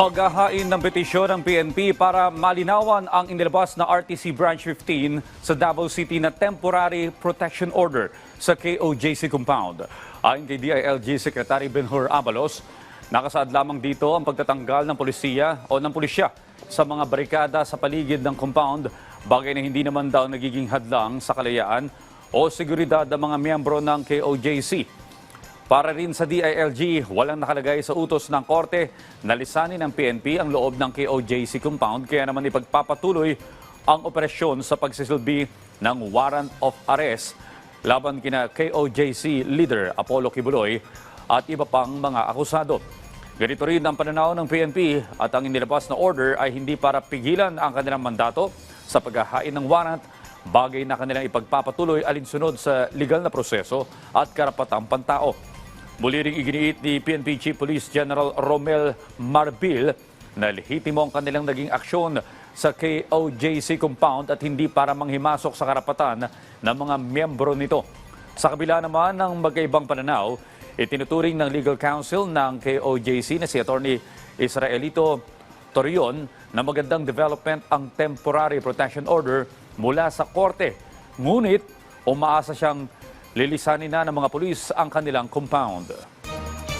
Maghahain ng petisyon ng PNP para malinawan ang inilabas na RTC Branch 15 sa Davao City na Temporary Protection Order sa KOJC compound. Ayon kay DILG Secretary Benhur Abalos, nakasaad lamang dito ang pagtatanggal ng polisiya o ng pulisya sa mga barikada sa paligid ng compound, bagay na hindi naman daw nagiging hadlang sa kalayaan o seguridad ng mga miyembro ng KOJC. Para rin sa DILG, walang nakalagay sa utos ng korte na lisanin ng PNP ang loob ng KOJC compound kaya naman ipagpapatuloy ang operasyon sa pagsisilbi ng warrant of arrest laban kina KOJC leader Apollo Kibuloy at iba pang mga akusado. Ganito rin ang pananaw ng PNP at ang inilabas na order ay hindi para pigilan ang kanilang mandato sa paghahain ng warrant, bagay na kanilang ipagpapatuloy alinsunod sa legal na proseso at karapatang pantao. Muli ring iginiit ni PNP Chief Police General Romel Marbil na lehitimo ang kanilang naging aksyon sa KOJC compound at hindi para manghimasok sa karapatan ng mga miyembro nito. Sa kabila naman ng magkaibang pananaw, itinuturing ng legal counsel ng KOJC na si Attorney Israelito Torion na magandang development ang temporary protection order mula sa korte. Ngunit umaasa siyang lilisanin na ng mga pulis ang kanilang compound.